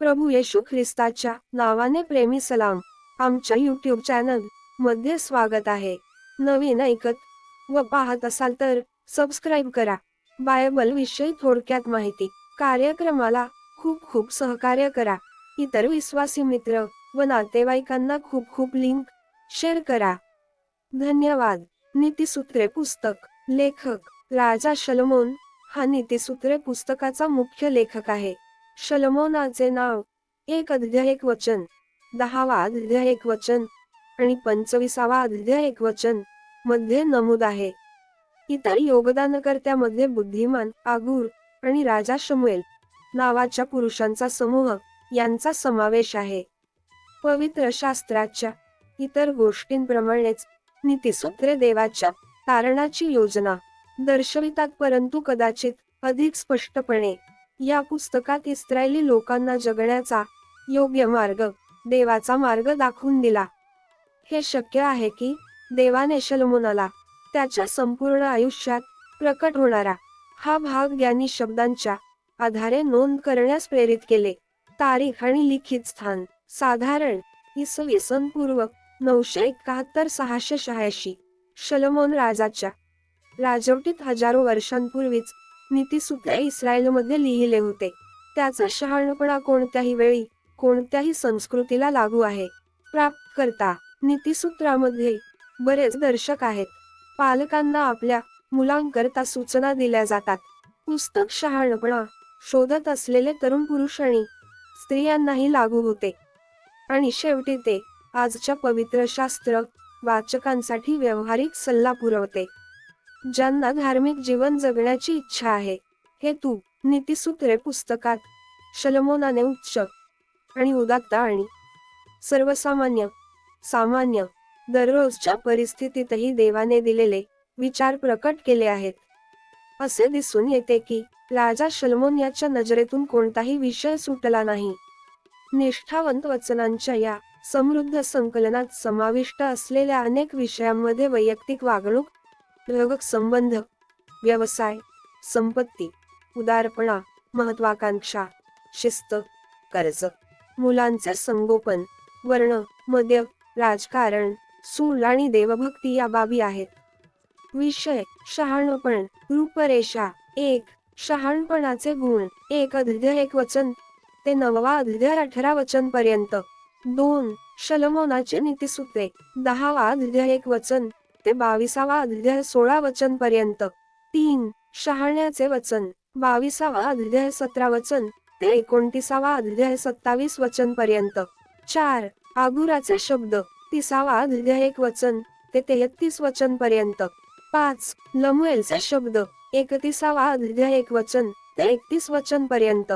प्रभू येशू ख्रिस्ताच्या नावाने प्रेमी सलाम आमच्या यूट्यूब चॅनलमध्ये स्वागत आहे. नवीन ऐकत व पाहत असाल तर सबस्क्राईब करा. बायबल विषयी थोडक्यात माहिती कार्यक्रमाला खूप खूप सहकार्य करा. इतर विश्वासी मित्र व नातेवाईकांना खूप खूप लिंक शेअर करा. धन्यवाद. नीतिसूत्रे पुस्तक लेखक राजा शलमोन हा नीतिसूत्रे पुस्तकाचा मुख्य लेखक आहे. शलमोनाचे नाव. एक अध्याय एक वचन. दहावा अध्याय एक वचन. आणि पंचवीसावा अध्याय एक वचन. मध्ये नमूद आहे. इतर योगदानकर्त्यामध्ये बुद्धिमान आगूर आणि राजा शमुएल नावाच्या पुरुषांचा समूह यांचा समावेश आहे. पवित्र शास्त्राच्या इतर गोष्टींप्रमाणेच नीतीसूत्रे देवाच्या तारणाची योजना दर्शवितात परंतु कदाचित अधिक स्पष्टपणे या पुस्तकात इस्रायली लोकांना जगण्याचा योग्य मार्ग देवाचा मार्ग दाखवून दिला. हे शक्य आहे की देवाने शलमोनाला त्याच्या संपूर्ण आयुष्यात प्रकट होणारा हा भाग ज्ञानी शब्दांच्या आधारे नोंद करण्यास प्रेरित केले. तारीख आणि लिखित स्थान साधारण इसवी सन पूर्व नऊशे एकाहत्तर सहाशे शहाऐंशी. शलमोन राजाच्या राजवटीत हजारो वर्षांपूर्वीच नीतिसूत्र इस्रायलमध्ये लिहिले होते. त्याचा शहाणपणा कोणत्याही वेळी कोणत्याही संस्कृतीला लागू आहे. प्राप्तकर्ता नीतिसूत्रामध्ये बरेच दर्शक आहेत. पालकांना आपल्या मुलांकरता सूचना दिल्या जातात. पुस्तक शहाणपणा शोधत असलेले तरुण पुरुष आणि स्त्रियांनाही लागू होते. आणि शेवटी ते आजच्या पवित्र शास्त्र वाचकांसाठी व्यावहारिक सल्ला पुरवते. ज्यांना धार्मिक जीवन जगण्याची इच्छा आहे हे तू नीतिसूत्रे पुस्तकात शलमोनाने उच्च आणि उदात्त आणि सर्वसामान्य सामान्य दररोजच्या परिस्थितीतही देवाने दिलेले विचार प्रकट केले आहेत. असे दिसून येते की राजा शलमोन याच्या नजरेतून कोणताही विषय सुटला नाही. निष्ठावंत वचनांच्या या समृद्ध संकलनात समाविष्ट असलेल्या अनेक विषयांमध्ये वैयक्तिक वागणूक ग्रहक संबंध व्यवसाय संपत्ती उदारपणा महत्वाकांक्षा शिस्त कर्ज मुलांचे संगोपन वर्ण मद्य राजकारण सूल आणि देवभक्ती या बाबी आहेत. विषय शहाणपण रूपरेषा एक शहाणपणाचे गुण एक अध्याय एक वचन ते नववा अध्याय अठरा वचन पर्यंत दोन शलमोनाचे नीतीसूत्रे दहावा अध्याय एक वचन ते बावीसावा अध्याय सोळा वचन पर्यंत. तीन शहाण्याचे वचन. बावीसावा अध्याय सतरा वचन ते एकोणतीसावा अध्याय सत्तावीस वचन पर्यंत. चार आगुराचे शब्द. तिसावा अध्याय एक वचन ते तेहतीस वचन पर्यंत. पाच लमुएलचे शब्द. एकतीसावा अध्याय एक वचन ते एकतीस वचन पर्यंत.